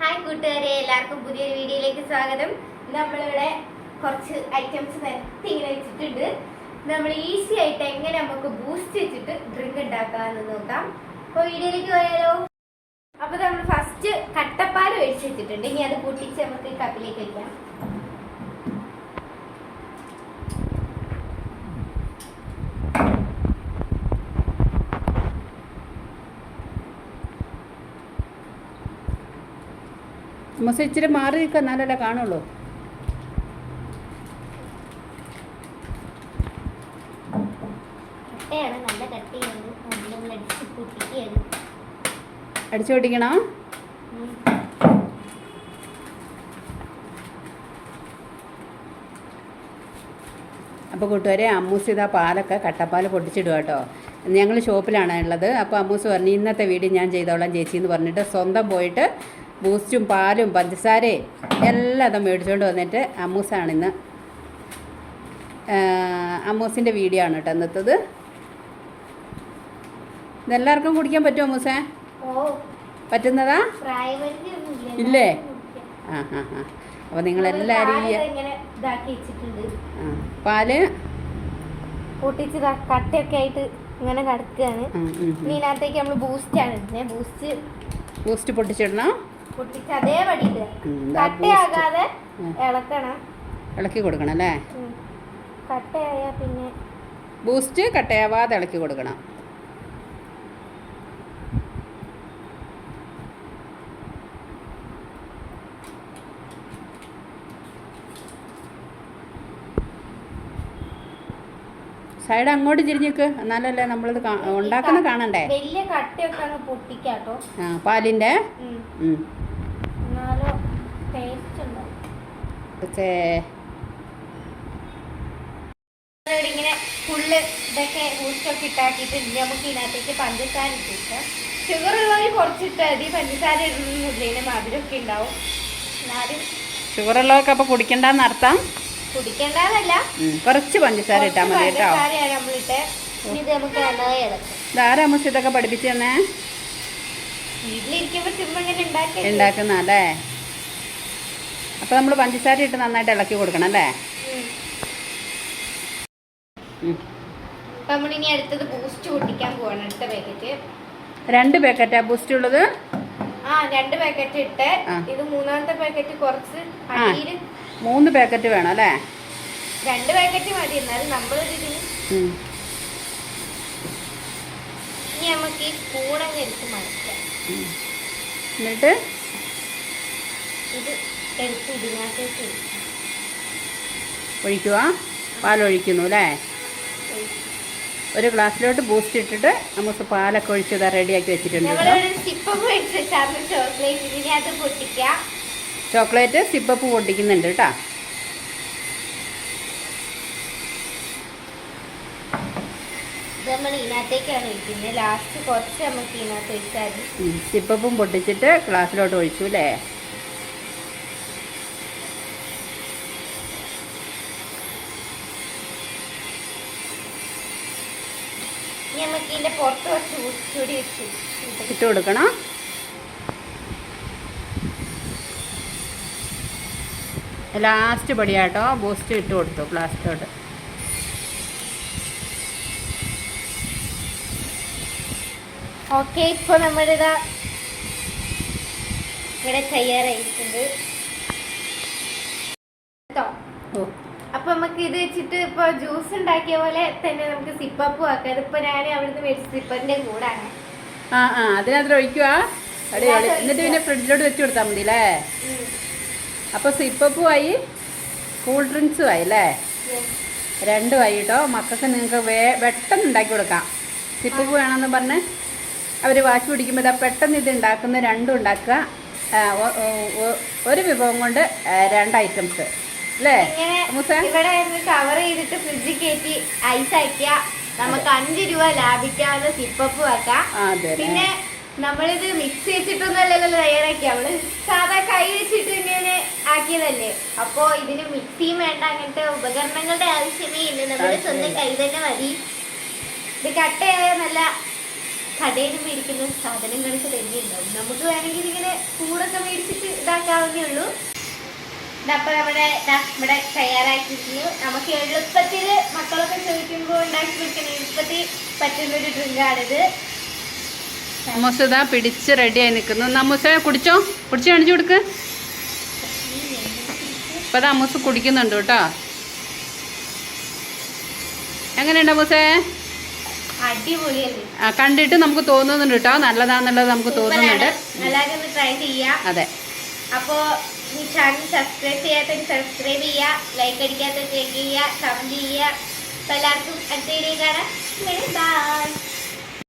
Hi കൂട്ടുകാരെ എല്ലാവർക്കും പുതിയൊരു വീഡിയോയിലേക്ക് സ്വാഗതം. നമ്മളിവിടെ കുറച്ച് ഐറ്റംസ് നിരത്തി ഇങ്ങനെ വെച്ചിട്ടുണ്ട്. നമ്മൾ ഈസി ആയിട്ട് എങ്ങനെ നമുക്ക് ബൂസ്റ്റ് വെച്ചിട്ട് ഡ്രിങ്ക് ഉണ്ടാക്കാമെന്ന് നോക്കാം. അപ്പോൾ വീഡിയോയിലേക്ക് പോയാലോ? അപ്പോൾ നമ്മൾ ഫസ്റ്റ് കട്ടപ്പാൽ ഒഴിച്ച് വെച്ചിട്ടുണ്ട്. ഇനി അത് പൊട്ടിച്ച് നമുക്ക് കപ്പിലേക്ക് വയ്ക്കാം മൊസ ഇച്ചിരി മാറി നിൽക്കുക എന്നാലല്ലേ കാണുള്ളൂ. അടിച്ച് പൊട്ടിക്കണോ. അപ്പോൾ കൂട്ടുകാരെ അമ്മൂസ് ഇതാ പാലൊക്കെ കട്ടപ്പാൽ പൊട്ടിച്ചിടുക കേട്ടോ. ഞങ്ങൾ ഷോപ്പിലാണ് ഉള്ളത്. അപ്പോൾ അമ്മൂസ് പറഞ്ഞു ഇന്നത്തെ വീഡിയോ ഞാൻ ചെയ്തോളാം ചേച്ചി എന്ന് പറഞ്ഞിട്ട് സ്വന്തം പോയിട്ട് ബൂസ്റ്റും പാലും പഞ്ചസാരയും എല്ലാം അത് മേടിച്ചുകൊണ്ട് വന്നിട്ട് അമ്മൂസാണ് ഇന്ന്. അമ്മൂസിന്റെ വീഡിയോ ആണ് കേട്ടോ ഇന്നത്തത്. ഇതെല്ലാവർക്കും കുടിക്കാൻ പറ്റുമോ അമ്മൂസേ? പറ്റുന്നതാ? ഇല്ലേ? ആ ആ ആ. അപ്പോൾ നിങ്ങളെല്ലാവരും ഈ പാൽ? പൊട്ടിച്ച് കട്ടയൊക്കെ ആയിട്ട് ഇങ്ങനെ കിടക്കുകയാണ് ഇതിനകത്തേക്ക് നമ്മൾ ബൂസ്റ്റ് ആണ്. ഇടുന്നത് ബൂസ്റ്റ് ബൂസ്റ്റ് പൊട്ടിച്ചിടണം? പൊട്ടിച്ച് അതേപടി കട്ടയാകാതെ ഇളക്കണം. ഇളക്കി കൊടുക്കണം അല്ലേ. കട്ടയായ പിന്നെ ബൂസ്റ്റ് കട്ടയാവാതെ ഇളക്കി കൊടുക്കണം. സൈഡ് അങ്ങോട്ട് തിരിഞ്ഞിക്ക്. എന്നാലല്ലേ നമ്മളിത് ഉണ്ടാക്കുന്ന കാണണ്ടേ? വലിയ കട്ടയൊക്കെ പൊട്ടിക്കാട്ടോ. ആ പാലിന്റെ ഉം. ഉം. എന്നാലോ ടേസ്റ്റ് ഉണ്ടാവും പക്ഷേ ഇവിടെ ഇങ്ങനെ ഫുള്ള് ഇതൊക്കെ ബൂസ്റ്റൊക്കെ ഇട്ടാക്കിയിട്ട് ഇനി നമുക്ക് ഇതിനകത്തേക്ക് പഞ്ചസാര ഇട്ടിട്ട് ഷുഗർ ഉള്ളവർ കുറച്ചിട്ട് മതി. പഞ്ചസാര ഇടുന്നില്ല മധുരമൊക്കെ ഉണ്ടാവും. എന്നാലും ഉള്ളവർക്ക് അപ്പൊ കുടിക്കണ്ടെന്ന് അർത്ഥം? കുടിക്കേണ്ടതല്ല ഉം, കുറച്ച് പഞ്ചസാര ഇട്ടാൽ മതി കേട്ടോ ഇത് നമുക്ക് ഇതാരാ ഇതൊക്കെ പഠിപ്പിച്ചു തന്നെ വീട്ടിലിരിക്കുമ്പോ ചുമ്മാ ഇങ്ങനെ ഉണ്ടാക്കി ഉണ്ടാക്കുന്ന അല്ലേ അപ്പോൾ നമ്മൾ പഞ്ചസാര ഇട്ട് നന്നായിട്ട് ഇളക്കി കൊടുക്കണം അല്ലേ? നമ്മളിനി അടുത്തത് ബൂസ്റ്റ് പൊട്ടിക്കാൻ പോവാണ് അടുത്ത പാക്കറ്റ് രണ്ട് പാക്കറ്റാ ബൂസ്റ്റ് ഉള്ളത്? ആ രണ്ട് പാക്കറ്റ് ഇട്ട് ഇത് മൂന്നാമത്തെ പാക്കറ്റ് കുറച്ച്. അടിയിൽ മൂന്ന് പാക്കറ്റ് വേണം അല്ലേ? രണ്ട് പാക്കറ്റ് മതി എന്നാലും നമ്മളൊരു ഇതിന് ഇനി നമുക്ക് ഈ സ്പൂണങ്ങ് എടുത്ത് മറിക്കാം. എന്നിട്ട്? ഇത് എടുത്ത് ഇതിനകത്തേക്ക് ഒഴിക്കാം. ഒഴിക്കുക. പാലൊഴിക്കുന്നു അല്ലേ? ഒരു ഗ്ലാസ്സിലോട്ട് ബൂസ്റ്റ് ഇട്ടിട്ട് നമുക്ക് പാലൊക്കെ ഒഴിച്ച് ഇതാ റെഡിയാക്കി വെച്ചിട്ടുണ്ട് ചോക്ലേറ്റ് സിപ്പപ്പ് പൊട്ടിക്കുന്നുണ്ട് കേട്ടോ. സിപ്പപ്പും പൊട്ടിച്ചിട്ട് ഗ്ലാസ്സിലോട്ട് ഒഴിച്ചു അല്ലേ? ഇനി നമുക്ക് ഇതിന്റെ പുറത്ത് കുറച്ച് ചൂടി ഇട്ട് കൊടുക്കണം? ലാസ്റ്റ് പടിയാട്ടോ. ബൂസ്റ്റ് ഇട്ട് കൊടുത്തു പ്ലാസ്റ്റോട്ട് ഓക്കെ ഇപ്പോൾ നമ്മുടെ ഇതാ ഇവിടെ തയ്യാറായിട്ടുണ്ട്. കേട്ടോ? ഓ. അപ്പൊ നമുക്ക് ഇത് വെച്ചിട്ട് ഇപ്പൊ ജ്യൂസ് ഉണ്ടാക്കിയ പോലെ തന്നെ നമുക്ക് സിപ്പപ്പ് ആക്കാം. ഇതിപ്പോ ഞാൻ അവിടുന്ന് മേടിച്ച സിപ്പറിന്റെ കൂടാണ്. ആ ആ അതിനകത്ത് ഒഴിക്കുക. എന്നിട്ട് പിന്നെ ഫ്രിഡ്ജിലോട്ട് വെച്ച് കൊടുത്താൽ മതി അല്ലേ അപ്പോൾ സിപ്പപ്പുമായി കൂൾ ഡ്രിങ്ക്സും ആയി. അല്ലേ? രണ്ടും ആയി കേട്ടോ മക്കൾക്ക് നിങ്ങൾക്ക് വേ പെട്ടെന്ന് ഉണ്ടാക്കി കൊടുക്കാം. സിപ്പപ്പ് വേണമെന്ന് പറഞ്ഞ് അവർ വാശി പിടിക്കുമ്പോൾ ഇതാ പെട്ടെന്ന് ഇത് ഉണ്ടാക്കുന്ന രണ്ടും ഉണ്ടാക്കുക. ഒരു വിഭവം കൊണ്ട് രണ്ട് ഐറ്റംസ് അല്ലേ? ഇവിടെ കവർ ചെയ്തിട്ട് ഫ്രിഡ്ജിൽ കയറ്റി ഐസ് ആക്കിയ നമുക്ക് അഞ്ച് രൂപ ലാഭിക്കാവുന്ന സിപ്പപ്പ് വെക്കാം പിന്നെ നമ്മളിത് മിക്സ് ചെയ്തിട്ടൊന്നുമല്ലല്ലോ തയ്യാറാക്കി നമ്മൾ സാധാ കൈ വെച്ചിട്ട് ഇങ്ങനെ ആക്കിയതല്ലേ? അപ്പോ ഇതിന് മിക്സിയും വേണ്ട അങ്ങനത്തെ ഉപകരണങ്ങളുടെ ആവശ്യമേ ഇല്ല. നമ്മുടെ സ്വന്തം കൈ തന്നെ മതി. ഇത് കട്ടയായ നല്ല കടയിൽ മേടിക്കുന്ന സാധനങ്ങൾക്ക് തന്നെ ഉണ്ടാവും നമുക്ക് വേണമെങ്കിൽ ഇങ്ങനെ കൂടൊക്കെ മേടിച്ചിട്ട് ഇതാക്കാവുന്നേ ഉള്ളൂ. ഇതപ്പൊ നമ്മുടെ ഇവിടെ തയ്യാറാക്കിയിരിക്കുന്നു നമുക്ക് എളുപ്പത്തിൽ മക്കളൊക്കെ ചോദിക്കുമ്പോൾ ഉണ്ടാക്കി കൊടുക്കുന്ന എളുപ്പത്തിൽ പറ്റുന്ന ഒരു ഡ്രിങ്കാണിത്. അമ്മൂസ് ഇതാ പിടിച്ച് റെഡിയായി നിൽക്കുന്നു. നമ്മൂസെ കുടിച്ചോ? കുടിച്ച് കാണിച്ചു കൊടുക്ക്. ഇപ്പം അമ്മൂസ് കുടിക്കുന്നുണ്ട് കേട്ടോ. എങ്ങനെയുണ്ട് അമ്മൂസേ ആ കണ്ടിട്ട് നമുക്ക് തോന്നുന്നുണ്ട് കേട്ടോ. നല്ലതാന്നുള്ളത് നമുക്ക് തോന്നുന്നുണ്ട്. അതെ. അപ്പോ ഈ ചാനൽ സബ്സ്ക്രൈബ് ചെയ്യാത്തവർ സബ്സ്ക്രൈബ് ചെയ്യുക ലൈക്ക് അടിക്കാത്തവർ ലൈക്ക് ചെയ്യുക കമന്റ് ചെയ്യുക. അപ്പൊ എല്ലാവർക്കും അടുത്ത വീഡിയോ കാണാം. ബൈ